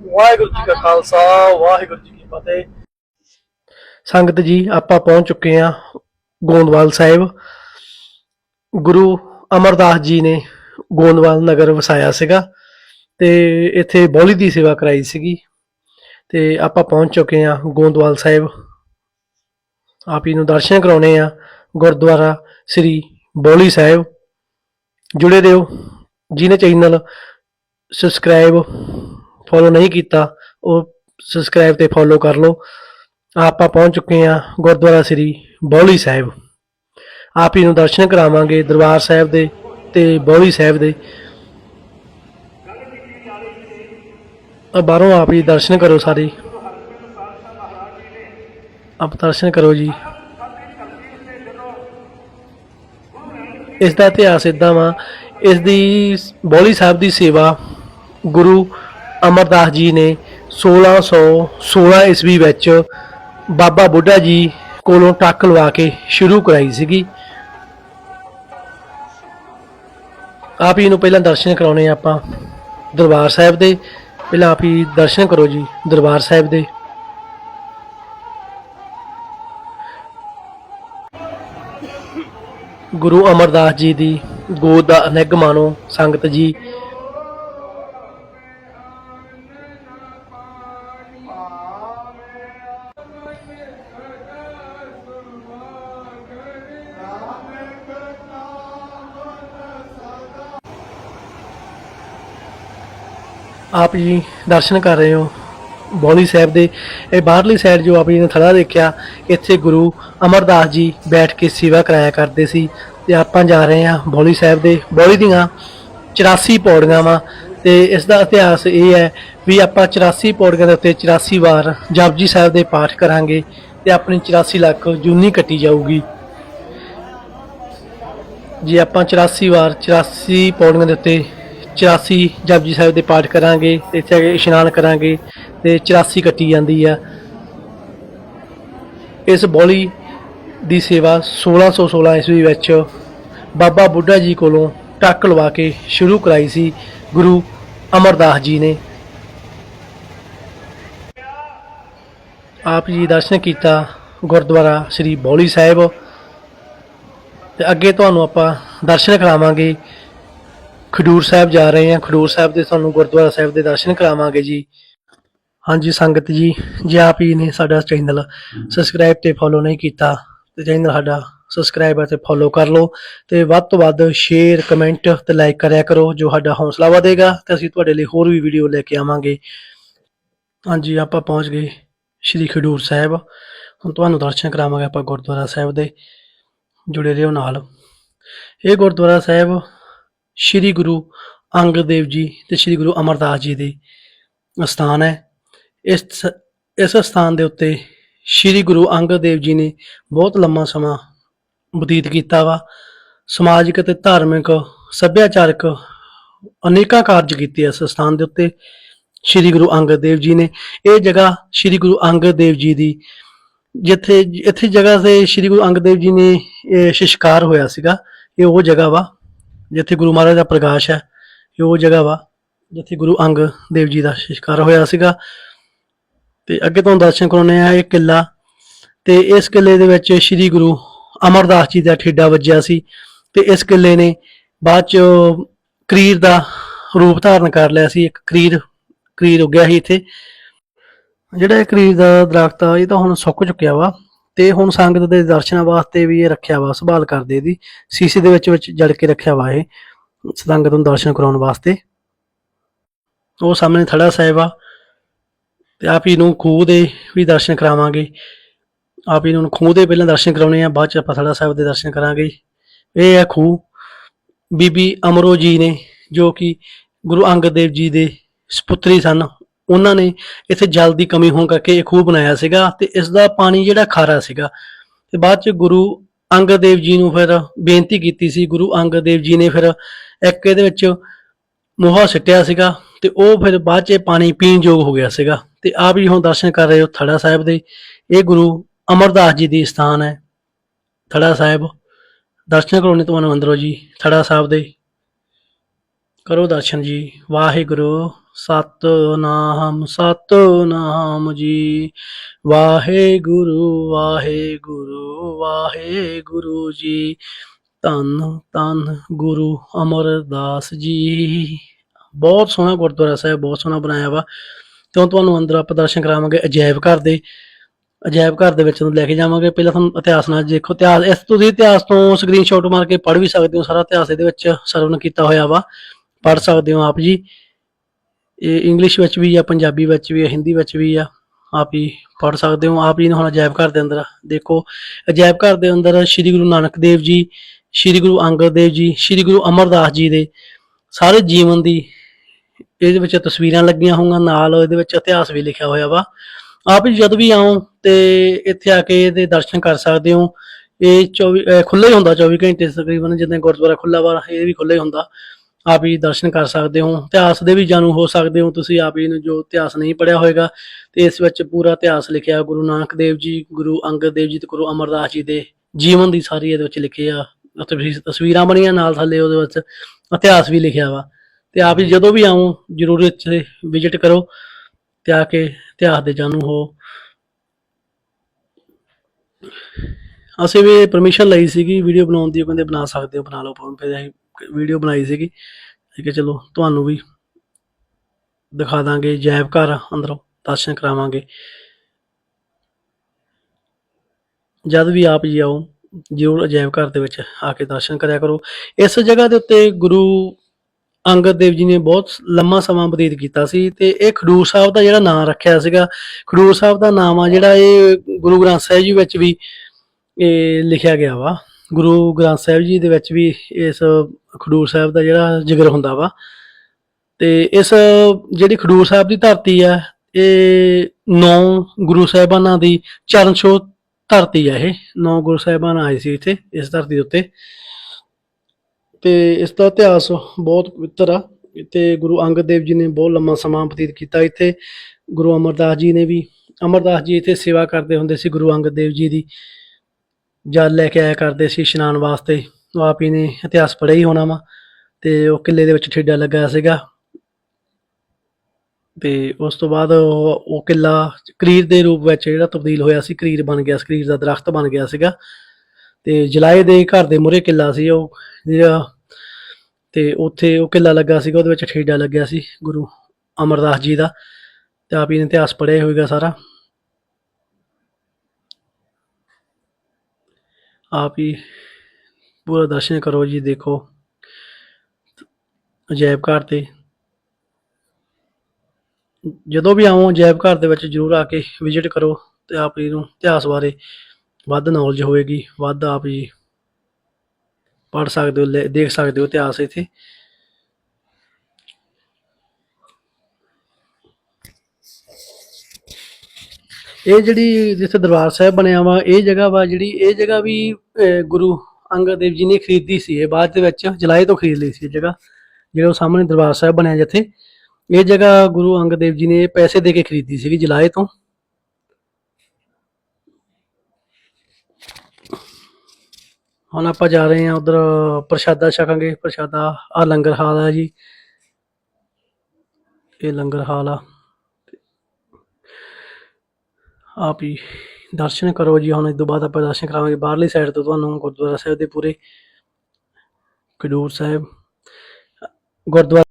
ਵਾਹਿਗੁਰੂ ਜੀ ਕਾ ਖਾਲਸਾ, ਵਾਹਿਗੁਰੂ ਜੀ ਕੀ ਫਤਿਹ। ਸੰਗਤ ਜੀ, ਆਪਾਂ ਪਹੁੰਚ ਚੁੱਕੇ ਹਾਂ ਗੋਂਦਵਾਲ ਸਾਹਿਬ। ਗੁਰੂ ਅਮਰਦਾਸ ਜੀ ਨੇ ਗੋਂਦਵਾਲ ਨਗਰ ਵਸਾਇਆ ਸੀਗਾ ਤੇ ਇੱਥੇ ਬੋਲੀ ਦੀ ਸੇਵਾ ਕਰਾਈ ਸੀਗੀ। ਤੇ ਆਪਾਂ ਪਹੁੰਚ ਚੁੱਕੇ ਹਾਂ ਗੋਂਦਵਾਲ ਸਾਹਿਬ। ਆਪ ਹੀ ਨੂੰ ਦਰਸ਼ਨ ਕਰਾਉਣੇ ਆ ਗੁਰਦੁਆਰਾ ਸ੍ਰੀ ਬੋਲੀ ਸਾਹਿਬ। ਜੁੜੇ ਰਹੋ ਜਿਹਨੇ ਚੈਨਲ ਸਬਸਕ੍ਰਾਈਬ ਫੋਲੋ ਨਹੀਂ ਕੀਤਾ, ਉਹ ਸਬਸਕ੍ਰਾਈਬ ਤੇ ਫੋਲੋ ਕਰ ਲਓ। ਆਪਾਂ ਪਹੁੰਚ ਚੁੱਕੇ ਹਾਂ ਗੁਰਦੁਆਰਾ ਸ੍ਰੀ ਬੌਲੀ ਸਾਹਿਬ। ਆਪ ਹੀ ਨੂੰ ਦਰਸ਼ਨ ਕਰਾਵਾਂਗੇ ਦਰਬਾਰ ਸਾਹਿਬ ਦੇ ਤੇ ਬੌਲੀ ਸਾਹਿਬ ਦੇ। ਬਾਹਰੋਂ ਆਪ ਹੀ ਦਰਸ਼ਨ ਕਰੋ ਸਾਰੇ। ਆਪ ਦਰਸ਼ਨ ਕਰੋ ਜੀ। ਇਸ ਦਾ ਇਤਿਹਾਸ ਇਦਾਂ ਵਾ, ਇਸ ਦੀ ਬੌਲੀ ਸਾਹਿਬ ਦੀ ਸੇਵਾ ਗੁਰੂ ਅਮਰਦਾਸ ਜੀ ਨੇ 1616 ਈਸਵੀ ਵਿੱਚ ਬਾਬਾ ਬੁੱਢਾ ਜੀ ਕੋਲੋਂ ਟੱਕ ਲਵਾ ਕੇ ਸ਼ੁਰੂ ਕਰਾਈ ਸੀਗੀ। ਆਪ ਹੀ ਨੂੰ ਪਹਿਲਾਂ ਦਰਸ਼ਨ ਕਰਾਉਣੇ ਆਪਾਂ ਦਰਬਾਰ ਸਾਹਿਬ ਦੇ। ਪਹਿਲਾਂ ਆਪ ਹੀ ਦਰਸ਼ਨ ਕਰੋ ਜੀ ਦਰਬਾਰ ਸਾਹਿਬ ਦੇ। ਗੁਰੂ ਅਮਰਦਾਸ ਜੀ ਦੀ ਗੋਦ ਦਾ ਅਨੇਕ ਮਾਣੋ ਸੰਗਤ ਜੀ ਆਪ ਜੀ ਦਰਸ਼ਨ ਕਰ ਰਹੇ ਹੋ ਬੌਲੀ ਸਾਹਿਬ ਦੇ। ਇਹ ਬਾਹਰਲੀ ਸਾਈਡ ਜੋ ਆਪ ਜੀ ਨੇ ਥੜਾ ਦੇਖਿਆ, ਇੱਥੇ ਗੁਰੂ ਅਮਰਦਾਸ ਜੀ ਬੈਠ ਕੇ ਸੇਵਾ ਕਰਾਇਆ ਕਰਦੇ ਸੀ ਤੇ ਆਪਾਂ ਜਾ ਰਹੇ ਹਾਂ ਬੌਲੀ ਸਾਹਿਬ ਦੇ। ਬੌਲੀ ਦੀਆਂ 84 ਪੌੜੀਆਂ ਵਾ ਤੇ ਇਸ ਦਾ ਇਤਿਹਾਸ ਇਹ ਹੈ ਵੀ ਆਪਾਂ 84 ਪੌੜੀਆਂ ਦੇ ਉੱਤੇ 84 ਵਾਰ ਜਪਜੀ ਸਾਹਿਬ ਦੇ ਪਾਠ ਕਰਾਂਗੇ ਤੇ ਆਪਣੀ 84 ਲੱਖ ਜੂਨੀ ਕੱਟੀ ਜਾਊਗੀ। ਜੇ ਆਪਾਂ 84 ਵਾਰ 84 ਪੌੜੀਆਂ ਦੇ ਉੱਤੇ 84 ਜਪਜੀ ਸਾਹਿਬ ਦੇ ਪਾਠ ਕਰਾਂਗੇ ਤੇ ਇੱਥੇ ਆ ਕੇ ਇਸ਼ਨਾਨ ਕਰਾਂਗੇ ਤੇ 84 ਕੱਟੀ ਜਾਂਦੀ ਆ। ਇਸ ਬੋਲੀ ਦੀ ਸੇਵਾ 1616 ਈਸਵੀ ਵਿੱਚ ਬਾਬਾ ਬੁੱਢਾ ਜੀ ਕੋਲੋਂ ਟੱਕ ਲਵਾ ਕੇ ਸ਼ੁਰੂ ਕਰਾਈ ਸੀ ਗੁਰੂ ਅਮਰਦਾਸ ਜੀ ਨੇ। ਆਪ ਜੀ ਦਰਸ਼ਨ ਕੀਤਾ ਗੁਰਦੁਆਰਾ ਸ੍ਰੀ ਬੌਲੀ ਸਾਹਿਬ। ਤੇ ਅੱਗੇ ਤੁਹਾਨੂੰ ਆਪਾਂ ਦਰਸ਼ਨ ਕਰਾਵਾਂਗੇ। ਖਡੂਰ ਸਾਹਿਬ ਜਾ ਰਹੇ ਹਾਂ। ਖਡੂਰ ਸਾਹਿਬ ਦੇ ਤੁਹਾਨੂੰ ਗੁਰਦੁਆਰਾ ਸਾਹਿਬ ਦੇ ਦਰਸ਼ਨ ਕਰਾਵਾਂਗੇ ਜੀ। ਹਾਂਜੀ, ਸੰਗਤ ਜੀ, ਜੇ ਆਪ ਹੀ ਨੇ ਸਾਡਾ ਚੈਨਲ ਸਬਸਕ੍ਰਾਈਬ ਤੇ ਫੋਲੋ ਨਹੀਂ ਕੀਤਾ, ਤੇ ਚੈਨਲ ਸਾਡਾ ਸਬਸਕ੍ਰਾਈਬ ਅਤੇ ਫੋਲੋ ਕਰ ਲਓ, ਤੇ ਵੱਧ ਤੋਂ ਵੱਧ ਸ਼ੇਅਰ ਕਮੈਂਟ ਤੇ ਲਾਈਕ ਕਰਿਆ ਕਰੋ, ਜੋ ਸਾਡਾ ਹੌਸਲਾ ਵਧੇਗਾ, ਤੇ ਅਸੀਂ ਤੁਹਾਡੇ ਲਈ ਹੋਰ ਵੀ ਵੀਡੀਓ ਲੈ ਕੇ ਆਵਾਂਗੇ। ਹਾਂਜੀ, ਆਪਾਂ ਪਹੁੰਚ ਗਏ ਸ਼੍ਰੀ ਖਡੂਰ ਸਾਹਿਬ। ਹੁਣ ਤੁਹਾਨੂੰ ਦਰਸ਼ਨ ਕਰਾਵਾਂਗੇ ਆਪਾਂ ਗੁਰਦੁਆਰਾ ਸਾਹਿਬ ਦੇ। ਜੁੜੇ ਰਹੋ ਨਾਲ। ਇਹ ਗੁਰਦੁਆਰਾ ਸਾਹਿਬ ਸ਼੍ਰੀ ਗੁਰੂ ਅੰਗਦ ਦੇਵ ਜੀ ਤੇ ਸ਼੍ਰੀ ਗੁਰੂ ਅਮਰਦਾਸ ਜੀ ਦੇ ਸਥਾਨ ਹੈ। ਇਸ ਇਸ ਸਥਾਨ ਦੇ ਉੱਤੇ ਸ਼੍ਰੀ ਗੁਰੂ ਅੰਗਦ ਦੇਵ ਜੀ ਨੇ ਬਹੁਤ ਲੰਮਾ ਸਮਾਂ ਬਤੀਤ ਕੀਤਾ ਵਾ। ਸਮਾਜਿਕ ਅਤੇ ਧਾਰਮਿਕ ਸੱਭਿਆਚਾਰਕ ਅਨੇਕਾਂ ਕਾਰਜ ਕੀਤੇ ਇਸ ਸਥਾਨ ਦੇ ਉੱਤੇ ਸ਼੍ਰੀ ਗੁਰੂ ਅੰਗਦ ਦੇਵ ਜੀ ਨੇ। ਇਹ ਜਗ੍ਹਾ ਸ਼੍ਰੀ ਗੁਰੂ ਅੰਗਦ ਦੇਵ ਜੀ ਦੀ, ਜਿੱਥੇ ਇੱਥੇ ਜਗ੍ਹਾ ਤੇ ਸ਼੍ਰੀ ਗੁਰੂ ਅੰਗਦ ਦੇਵ ਜੀ ਨੇ ਇਹ ਸ਼ਿਸ਼ਕਾਰ ਹੋਇਆ ਸੀਗਾ, ਇਹ ਉਹ ਜਗ੍ਹਾ ਵਾ। ਜਿੱਥੇ ਗੁਰੂ ਮਹਾਰਾਜ ਦਾ ਪ੍ਰਕਾਸ਼ ਹੈ, ਇਹ ਉਹ ਜਗ੍ਹਾ ਵਾ ਜਿੱਥੇ ਗੁਰੂ ਅੰਗ ਦੇਵ ਜੀ ਦਾ ਸ਼ਿਸ਼ਕਾਰ ਹੋਇਆ ਸੀਗਾ। ਤੇ ਅੱਗੇ ਤੁਹਾਨੂੰ ਦਰਸ਼ਨ ਕਰਾਉਣੇ ਆ ਇਹ ਕਿਲਾ ਤੇ ਇਸ ਕਿਲੇ ਦੇ ਵਿੱਚ ਸ੍ਰੀ ਗੁਰੂ ਅਮਰਦਾਸ ਜੀ ਦਾ ਠੇਡਾ ਵੱਜਿਆ ਸੀ ਤੇ ਇਸ ਕਿਲੇ ਨੇ ਬਾਅਦ ਚ ਕਰੀਰ ਦਾ ਰੂਪ ਧਾਰਨ ਕਰ ਲਿਆ ਸੀ, ਇੱਕ ਕਰੀਰ ਕਰੀਰ ਉੱਗਿਆ ਸੀ ਇੱਥੇ। ਜਿਹੜਾ ਇਹ ਕਰੀਰ ਦਾ ਦਰਖਤ ਆ, ਇਹ ਤਾਂ ਹੁਣ ਸੁੱਕ ਚੁੱਕਿਆ ਵਾ। ਤੇ ਹੁਣ ਸੰਗਤ ਦੇ ਦਰਸ਼ਨਾਂ ਵਾਸਤੇ ਵੀ ਇਹ ਰੱਖਿਆ ਵਾ, ਸੰਭਾਲ ਕਰਦੇ ਇਹਦੀ। ਸੀਸੇ ਦੇ ਵਿੱਚ ਵਿੱਚ ਜੜ ਕੇ ਰੱਖਿਆ ਵਾ ਇਹ, ਸੰਗਤ ਨੂੰ ਦਰਸ਼ਨ ਕਰਾਉਣ ਵਾਸਤੇ। ਉਹ ਸਾਹਮਣੇ ਥੜਾ ਸਾਹਿਬ ਆ, ਤੇ ਆਪ ਹੀ ਨੂੰ ਖੂਹ ਦੇ ਵੀ ਦਰਸ਼ਨ ਕਰਾਵਾਂਗੇ। ਆਪ ਹੀ ਨੂੰ ਖੂਹ ਦੇ ਪਹਿਲਾਂ ਦਰਸ਼ਨ ਕਰਾਉਣੇ ਆ, ਬਾਅਦ ਚ ਆਪਾਂ ਥੜਾ ਸਾਹਿਬ ਦੇ ਦਰਸ਼ਨ ਕਰਾਂਗੇ। ਇਹ ਹੈ ਖੂਹ, ਬੀਬੀ ਅਮਰੋ ਜੀ ਨੇ, ਜੋ ਕਿ ਗੁਰੂ ਅੰਗਦ ਦੇਵ ਜੀ ਦੇ ਸੁਪੁੱਤਰੀ ਸਨ। ਉਹਨਾਂ ਨੇ ਇੱਥੇ ਜਲ ਦੀ ਕਮੀ ਹੋਣ ਕਰਕੇ ਇਹ ਖੂਹ ਬਣਾਇਆ ਸੀਗਾ ਤੇ ਇਸ ਦਾ ਪਾਣੀ ਜਿਹੜਾ ਖਾਰਾ ਸੀਗਾ। ਤੇ ਬਾਅਦ ਚ ਗੁਰੂ ਅੰਗਦ ਦੇਵ ਜੀ ਨੂੰ ਫਿਰ ਬੇਨਤੀ ਕੀਤੀ ਸੀ, ਗੁਰੂ ਅੰਗਦ ਦੇਵ ਜੀ ਨੇ ਫਿਰ ਇੱਕ ਇਹਦੇ ਵਿੱਚ ਮੋਹਾ ਸਿੱਟਿਆ ਸੀਗਾ ਤੇ ਉਹ ਫਿਰ ਬਾਅਦ ਚ ਪਾਣੀ ਪੀਣ ਯੋਗ ਹੋ ਗਿਆ ਸੀਗਾ। ਤੇ ਆਪ ਜੀ ਹੁਣ ਦਰਸ਼ਨ ਕਰ ਰਹੇ ਹੋ ਥੜਾ ਸਾਹਿਬ ਦੇ। ਇਹ ਗੁਰੂ ਅਮਰਦਾਸ ਜੀ ਦੀ ਸਥਾਨ ਹੈ। ਥੜਾ ਸਾਹਿਬ, ਦਰਸ਼ਨ ਕਰਾਉਣੇ ਤੁਹਾਨੂੰ ਅੰਦਰੋਂ ਜੀ, ਥੜਾ ਸਾਹਿਬ ਦੇ। ਕਰੋ ਦਰਸ਼ਨ ਜੀ। ਵਾਹਿਗੁਰੂ। ਸਤਨਾਮ ਸਤਨਾਮ ਜੀ। ਵਾਹਿਗੁਰੂ ਵਾਹਿਗੁਰੂ ਵਾਹਿਗੁਰੂ ਜੀ। ਧੰਨ ਧੰਨ ਗੁਰੂ ਅਮਰਦਾਸ ਜੀ। ਬਹੁਤ ਸੋਹਣਾ ਗੁਰਦੁਆਰਾ ਸਾਹਿਬ, ਬਹੁਤ ਸੋਹਣਾ ਬਣਾਇਆ ਵਾ। ਤੇ ਹੁਣ ਤੁਹਾਨੂੰ ਅੰਦਰ ਆਪਾਂ ਦਰਸ਼ਨ ਕਰਾਵਾਂਗੇ ਅਜਾਇਬ ਘਰ ਦੇ। ਅਜਾਇਬ ਘਰ ਦੇ ਵਿੱਚ ਤੁਹਾਨੂੰ ਲੈ ਕੇ ਜਾਵਾਂਗੇ। ਪਹਿਲਾਂ ਤੁਹਾਨੂੰ ਇਤਿਹਾਸ ਨਾਲ ਦੇਖੋ। ਇਤਿਹਾਸ ਇਸ ਤੁਸੀਂ ਇਤਿਹਾਸ ਤੋਂ ਸਕਰੀਨਸ਼ਾਟ ਮਾਰ ਕੇ ਪੜ੍ਹ ਵੀ ਸਕਦੇ ਹੋ। ਸਾਰਾ ਇਤਿਹਾਸ ਇਹਦੇ ਵਿੱਚ ਸਰਵਨ ਕੀਤਾ ਹੋਇਆ ਵਾ। ਪੜ੍ਹ ਸਕਦੇ ਹੋ ਆਪ ਜੀ। ਇਹ ਇੰਗਲਿਸ਼ ਵਿੱਚ ਵੀ ਆ, ਪੰਜਾਬੀ ਵਿੱਚ ਵੀ ਆ, ਹਿੰਦੀ ਵਿੱਚ ਵੀ ਆ। ਆਪ ਹੀ ਪੜ੍ਹ ਸਕਦੇ ਹੋ। ਆਪ ਜੀ ਨੇ ਹੁਣ ਅਜਾਇਬ ਘਰ ਦੇ ਅੰਦਰ ਦੇਖੋ। ਅਜਾਇਬ ਘਰ ਦੇ ਅੰਦਰ ਸ੍ਰੀ ਗੁਰੂ ਨਾਨਕ ਦੇਵ ਜੀ, ਸ੍ਰੀ ਗੁਰੂ ਅੰਗਦ ਦੇਵ ਜੀ, ਸ੍ਰੀ ਗੁਰੂ ਅਮਰਦਾਸ ਜੀ ਦੇ ਸਾਰੇ ਜੀਵਨ ਦੀ ਇਹਦੇ ਵਿੱਚ ਤਸਵੀਰਾਂ ਲੱਗੀਆਂ ਹੋਣਗੀਆਂ ਨਾਲ ਇਹਦੇ ਵਿੱਚ ਇਤਿਹਾਸ ਵੀ ਲਿਖਿਆ ਹੋਇਆ ਵਾ। ਆਪ ਜੀ ਜਦ ਵੀ ਆਓ ਤੇ ਇੱਥੇ ਆ ਕੇ ਇਹਦੇ ਦਰਸ਼ਨ ਕਰ ਸਕਦੇ ਹੋ। ਇਹ 24 ਖੁੱਲ੍ਹਾ ਹੀ ਹੁੰਦਾ 24 ਘੰਟੇ ਤਕਰੀਬਨ, ਜਿੱਦਾਂ ਗੁਰਦੁਆਰਾ ਖੁੱਲ੍ਹਾ ਵਾ, ਇਹ ਵੀ ਖੁੱਲ੍ਹਾ ਹੀ ਹੁੰਦਾ। ਆਪ ਹੀ ਦਰਸ਼ਨ ਕਰ ਸਕਦੇ ਹੋ, ਇਤਿਹਾਸ ਦੇ ਵੀ ਜਾਣੂ ਹੋ ਸਕਦੇ ਹੋ, ਤੁਸੀਂ ਆਪ ਹੀ ਨੂੰ ਜੋ ਇਤਿਹਾਸ ਨਹੀਂ ਪੜਿਆ ਹੋਵੇਗਾ ਤੇ ਇਸ ਵਿੱਚ ਪੂਰਾ ਇਤਿਹਾਸ ਲਿਖਿਆ ਗੁਰੂ ਨਾਨਕ ਦੇਵ ਜੀ, ਗੁਰੂ ਅੰਗਦ ਦੇਵ ਜੀ ਤੇ ਗੁਰੂ ਅਮਰਦਾਸ ਜੀ ਦੇ ਜੀਵਨ ਦੀ ਸਾਰੀ ਇਹਦੇ ਵਿੱਚ ਲਿਖੀ ਆ ਉੱਥੇ ਵੀ ਤਸਵੀਰਾਂ ਬਣੀਆਂ ਨਾਲ ਥੱਲੇ ਉਹਦੇ ਵਿੱਚ ਇਤਿਹਾਸ ਵੀ ਲਿਖਿਆ ਵਾ, ਤੇ ਆਪ ਜੀ ਜਦੋਂ ਵੀ ਆਓ, ਜਰੂਰ ਇੱਥੇ ਵਿਜ਼ਿਟ ਕਰੋ, ਤੇ ਆ ਕੇ ਇਤਿਹਾਸ ਦੇ ਜਾਣੂ ਹੋ। ਅਸੀਂ ਵੀ ਪਰਮਿਸ਼ਨ ਲਈ ਸੀਗੀ ਵੀਡੀਓ ਬਣਾਉਣ ਦੀ, ਉਹ ਕਹਿੰਦੇ ਬਣਾ ਸਕਦੇ ਹੋ, ਬਣਾ ਲਓ ਫਿਰ ਅਸੀਂ ਵੀਡੀਓ ਬਣਾਈ ਸੀਗੀ। ਠੀਕ ਹੈ, ਚਲੋ, ਤੁਹਾਨੂੰ ਵੀ ਦਿਖਾ ਦਾਂਗੇ ਜੈਬ ਘਰ, ਅੰਦਰੋਂ ਦਰਸ਼ਨ ਕਰਾਵਾਂਗੇ। ਜਦ ਵੀ ਆਪ ਜੀ ਆਓ, ਜਰੂਰ ਅਜਾਇਬ ਘਰ ਦੇ ਵਿੱਚ ਆ ਕੇ ਦਰਸ਼ਨ ਕਰਿਆ ਕਰੋ। ਇਸ ਜਗ੍ਹਾ ਦੇ ਉੱਤੇ ਗੁਰੂ ਅੰਗਦ ਦੇਵ ਜੀ ਨੇ ਬਹੁਤ ਲੰਮਾ ਸਮਾਂ ਬਤੀਤ ਕੀਤਾ ਸੀ ਤੇ ਇਹ ਖਡੂਰ ਸਾਹਿਬ ਦਾ ਜਿਹੜਾ ਨਾਮ ਰੱਖਿਆ ਸੀਗਾ, ਖਡੂਰ ਸਾਹਿਬ ਦਾ ਨਾਮ ਆ ਜਿਹੜਾ ਇਹ ਗੁਰੂ ਗ੍ਰੰਥ ਸਾਹਿਬ ਜੀ ਵਿੱਚ ਵੀ ਇਹ ਲਿਖਿਆ ਗਿਆ ਵਾ। ਗੁਰੂ ਗ੍ਰੰਥ ਸਾਹਿਬ ਜੀ ਦੇ ਵਿੱਚ ਵੀ ਇਸ ਖਡੂਰ ਸਾਹਿਬ ਦਾ ਜਿਹੜਾ ਜ਼ਿਕਰ ਹੁੰਦਾ ਵਾ। ਤੇ ਇਸ ਜਿਹੜੀ ਖਡੂਰ ਸਾਹਿਬ ਦੀ ਧਰਤੀ ਆ, ਇਹ ਨੌ ਗੁਰੂ ਸਾਹਿਬਾਨਾਂ ਦੀ ਚਰਨ ਛੋਹ ਧਰਤੀ ਆ ਇਹ। ਨੌ ਗੁਰੂ ਸਾਹਿਬਾਨ ਆਏ ਸੀ ਇੱਥੇ ਇਸ ਧਰਤੀ ਦੇ ਉੱਤੇ। ਤੇ ਇਸ ਦਾ ਇਤਿਹਾਸ ਬਹੁਤ ਪਵਿੱਤਰ ਆ। ਤੇ ਗੁਰੂ ਅੰਗਦ ਦੇਵ ਜੀ ਨੇ ਬਹੁਤ ਲੰਮਾ ਸਮਾਂ ਬਤੀਤ ਕੀਤਾ ਇੱਥੇ। ਗੁਰੂ ਅਮਰਦਾਸ ਜੀ ਨੇ ਵੀ, ਅਮਰਦਾਸ ਜੀ ਇੱਥੇ ਸੇਵਾ ਕਰਦੇ ਹੁੰਦੇ ਸੀ ਗੁਰੂ ਅੰਗਦ ਦੇਵ ਜੀ ਦੀ। ਜਲ ਲੈ ਕੇ ਆਇਆ ਕਰਦੇ ਸੀ ਇਸ਼ਨਾਨ ਵਾਸਤੇ। ਉਹ ਆਪ ਹੀ ਨੇ ਇਤਿਹਾਸ ਪੜ੍ਹਿਆ ਹੀ ਹੋਣਾ ਵਾ ਤੇ ਉਹ ਕਿਲੇ ਦੇ ਵਿੱਚ ਠੇਡਾ ਲੱਗਾ ਸੀਗਾ। ਤੇ ਉਸ ਤੋਂ ਬਾਅਦ ਉਹ ਉਹ ਕਿਲਾ ਕਰੀਰ ਦੇ ਰੂਪ ਵਿੱਚ ਜਿਹੜਾ ਤਬਦੀਲ ਹੋਇਆ ਸੀ, ਕਰੀਰ ਬਣ ਗਿਆ ਸੀ, ਕਰੀਰ ਦਾ ਦਰਖਤ ਬਣ ਗਿਆ ਸੀਗਾ। ਤੇ ਜਲਾਏ ਦੇ ਘਰ ਦੇ ਮੂਹਰੇ ਕਿਲਾ ਸੀ ਉਹ, ਜਿਹੜਾ ਤੇ ਉੱਥੇ ਉਹ ਕਿਲਾ ਲੱਗਾ ਸੀਗਾ, ਉਹਦੇ ਵਿੱਚ ਠੇਡਾ ਲੱਗਿਆ ਸੀ ਗੁਰੂ ਅਮਰਦਾਸ ਜੀ ਦਾ। ਤੇ ਆਪ ਹੀ ਨੇ ਇਤਿਹਾਸ ਪੜ੍ਹਿਆ ਹੋਏਗਾ ਸਾਰਾ। ਆਪ ਹੀ ਪੂਰਾ ਦਰਸ਼ਨ ਕਰੋ ਜੀ, ਦੇਖੋ। ਅਜਾਇਬ ਘਰ ਤੇ। ਜਦੋਂ ਵੀ ਆਵੋ ਅਜਾਇਬ ਘਰ ਦੇ ਵਿੱਚ ਜਰੂਰ ਆ ਕੇ ਵਿਜ਼ਿਟ ਕਰੋ ਤੇ ਆਪ ਜੀ ਨੂੰ ਇਤਿਹਾਸ ਬਾਰੇ ਵੱਧ ਨੌਲੇਜ ਹੋਵੇਗੀ। ਵੱਧ ਆਪ ਜੀ ਪੜ੍ਹ ਸਕਦੇ ਹੋ, ਲੈ- ਦੇਖ ਸਕਦੇ ਹੋ ਇਤਿਹਾਸ ਇੱਥੇ। ਇਹ ਜਿਹੜੀ ਜਿੱਥੇ ਦਰਬਾਰ ਸਾਹਿਬ ਬਣਿਆ ਵਾ, ਇਹ ਜਗ੍ਹਾ ਵਾ ਜਿਹੜੀ, ਇਹ ਜਗ੍ਹਾ ਵੀ ਗੁਰੂ ਅੰਗਦ ਦੇਵ ਜੀ ਨੇ ਖਰੀਦੀ ਸੀ ਇਹ, ਬਾਅਦ ਦੇ ਵਿੱਚ ਜਲਾਏ ਤੋਂ ਖਰੀਦ ਲਈ ਸੀ ਇਹ ਜਗ੍ਹਾ, ਜਿਹੜਾ ਉਹ ਸਾਹਮਣੇ ਦਰਬਾਰ ਸਾਹਿਬ ਬਣਿਆ ਜਿੱਥੇ। ਇਹ ਜਗ੍ਹਾ ਗੁਰੂ ਅੰਗਦ ਦੇਵ ਜੀ ਨੇ ਪੈਸੇ ਦੇ ਕੇ ਖਰੀਦੀ ਸੀਗੀ ਜਲਾਏ ਤੋਂ। ਹੁਣ ਆਪਾਂ ਜਾ ਰਹੇ ਹਾਂ ਉਧਰ ਪ੍ਰਸ਼ਾਦਾ ਛਕਾਂਗੇ, ਪ੍ਰਸ਼ਾਦਾ ਆ ਲੰਗਰ ਹਾਲ ਆ ਜੀ। ਇਹ ਲੰਗਰ ਹਾਲ ਆ। ਆਪ ਹੀ ਦਰਸ਼ਨ ਕਰੋ ਜੀ। ਹੁਣ ਇਸ ਤੋਂ ਬਾਅਦ ਆਪਾਂ ਦਰਸ਼ਨ ਕਰਾਵਾਂਗੇ ਬਾਹਰਲੀ ਸਾਈਡ ਤੋਂ ਤੁਹਾਨੂੰ, ਗੁਰਦੁਆਰਾ ਸਾਹਿਬ ਦੇ ਪੂਰੇ। ਖਡੂਰ ਸਾਹਿਬ, ਗੁਰਦੁਆਰਾ